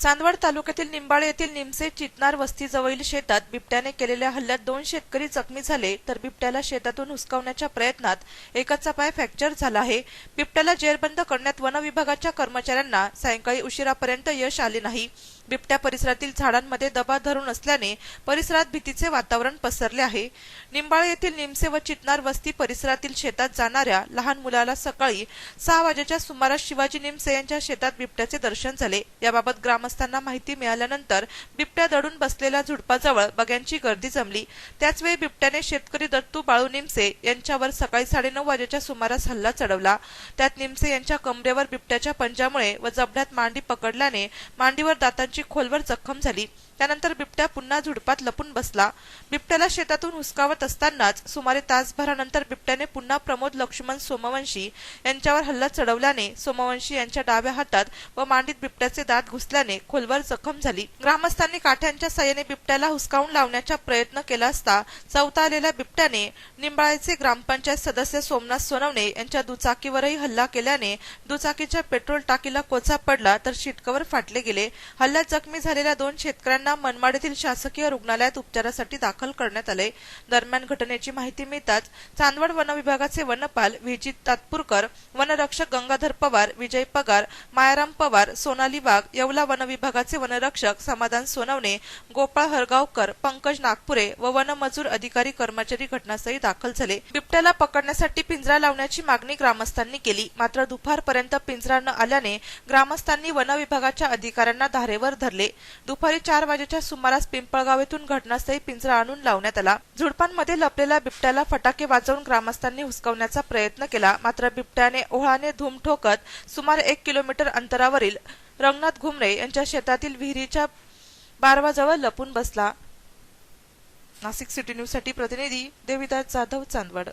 चांदवड तालुक्यातील निंबाळे येथील निमसे चितनार वस्तीजवळील शेतात बिबट्याने केलेल्या हल्ल्यात दोन शेतकरी जखमी झाले तर बिबट्याला शेतातून हुसकावण्याच्या प्रयत्नात एकाचा पाय फ्रॅक्चर झाला आहे. बिबट्याला जेरबंद करण्यात वन विभागाच्या कर्मचाऱ्यांना सायंकाळी उशिरापर्यंत यश आले नाही. बिबट्या परिसरातील झाडांमध्ये दबा धरून असल्याने परिसरात भीतीचे वातावरण पसरले आहे. निंबाळे येथील निमसे व चितनार वस्ती परिसरातील शेतात जाणाऱ्या लहान मुलाला सकाळी सहा वाजेच्या सुमारास शिवाजी निमसे यांच्या शेतात बिबट्याचे दर्शन झाले. याबाबत ग्रामस्थांना माहिती मिळाल्यानंतर बिबट्या दडून बसलेल्या झुडपाजवळ बग्यांची गर्दी जमली. त्याचवेळी बिबट्याने शेतकरी दत्तू बाळू निमसे यांच्यावर सकाळी साडेनऊ वाजेच्या सुमारास हल्ला चढवला. त्यात निमसे यांच्या कमरेवर बिबट्याच्या पंजामुळे व जबड्यात मांडी पकडल्याने मांडीवर दातांची खोलवर जखम झाली. त्यानंतर बिबट्या पुन्हा झुडपात लपून बसला. बिबट्याला शेतातून हुसकावत असतानाच सुमारे तासभरानंतर बिबट्याने पुन्हा प्रमोद लक्ष्मण सोमवंशी यांच्यावर हल्ला चढवल्याने सोमवंशी यांच्या डाव्या हातात व मांडीत बिबट्याचे दात घुसल्याने खोलवर जखम झाली. ग्रामस्थांनी काठ्यांच्या साह्याने बिबट्याला हुसकावून लावण्याचा प्रयत्न केला असता चौथा आलेल्या बिबट्याने निंबाळेचे ग्रामपंचायत सदस्य सोमनाथ सोनवणे यांच्या दुचाकीवरही हल्ला केल्याने दुचाकीच्या पेट्रोल टाकीला कोचा पडला तर शिटकवर फाटले गेले. हल्ल्यात जखमी झालेल्या दोन शेतकऱ्यांना यांना मनमाडीतील शासकीय रुग्णालयात उपचारासाठी दाखल करण्यात आले. दरम्यान घटनेची माहिती मिळताच चांदवड वन विभागाचे वनपाल विजित तात्पूरकर वनरक्षक गंगाधर पवार विजय पगार मायाराम पवार सोनाली वाघ येवला वन विभागाचे वनरक्षक समाधान सोनवणे गोपाळ हरगावकर पंकज नागपुरे व वनमजूर अधिकारी कर्मचारी घटनास्थळी दाखल झाले. बिबट्याला पकडण्यासाठी पिंजरा लावण्याची मागणी ग्रामस्थांनी केली. मात्र दुपारपर्यंत पिंजरा न आल्याने ग्रामस्थांनी वन विभागाच्या अधिकाऱ्यांना धारेवर धरले. दुपारी चार वाजे वाजेच्या सुमारास पिंपळगाव येथून घटनास्थळी पिंजरा आणून लावण्यात आला. झुडपांमध्ये लपलेल्या बिबट्याला फटाके वाजवून ग्रामस्थांनी हुसकवण्याचा प्रयत्न केला. मात्र बिबट्याने ओहळाने धूम ठोकत सुमारे एक किलोमीटर अंतरावरील रंगनाथ घुमरे यांच्या शेतातील विहिरीच्या बारवाजवळ लपून बसला. नाशिक सिटी न्यूजसाठी प्रतिनिधी देविदास जाधव चांदवड.